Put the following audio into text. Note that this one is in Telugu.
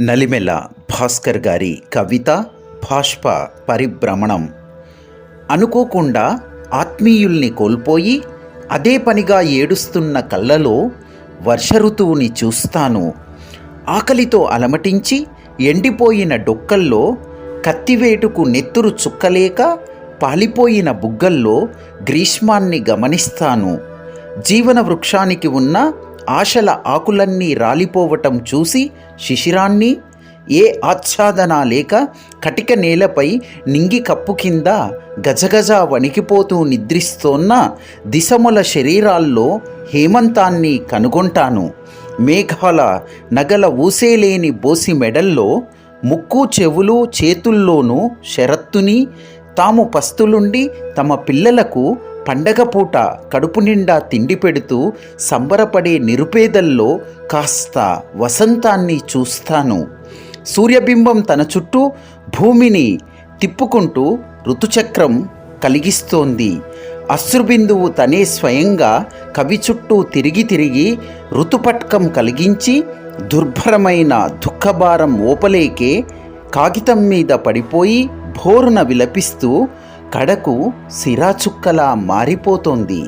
నలిమెల భాస్కర్ గారి కవిత భాష్ప పరిభ్రమణం. అనుకోకుండా ఆత్మీయుల్ని కోల్పోయి అదే పనిగా ఏడుస్తున్న కళ్ళలో వర్ష ఋతువుని చూస్తాను. ఆకలితో అలమటించి ఎండిపోయిన డొక్కల్లో కత్తివేటుకు నెత్తురు చుక్కలేక పాలిపోయిన బుగ్గల్లో గ్రీష్మాన్ని గమనిస్తాను. జీవన వృక్షానికి ఉన్న ఆశల ఆకులన్నీ రాలిపోవటం చూసి శిశిరాన్ని ఏ ఆచ్ఛాదన లేక కటిక నేలపై నింగి కప్పు కింద గజగజ వణికిపోతూ నిద్రిస్తోన్న దిశముల శరీరాల్లో హేమంతాన్ని కనుగొంటాను. మేఘాల నగల ఊసేలేని బోసి మెడల్లో ముక్కు చెవులు చేతుల్లోనూ షరత్తుని తాము పస్తులుండి తమ పిల్లలకు పండగ పూట కడుపు నిండా తిండి పెడుతూ సంబరపడే నిరుపేదల్లో కాస్త వసంతాన్ని చూస్తాను. సూర్యబింబం తన చుట్టూ భూమిని తిప్పుకుంటూ ఋతుచక్రం కలిగిస్తోంది. అశ్రుబిందువు తనే స్వయంగా కవి చుట్టూ తిరిగి తిరిగి ఋతుపట్కం కలిగించి దుర్భరమైన దుఃఖభారం ఓపలేకే కాగితం మీద పడిపోయి భోరున విలపిస్తూ కడకు సిరాచుక్కలా మారిపోతోంది.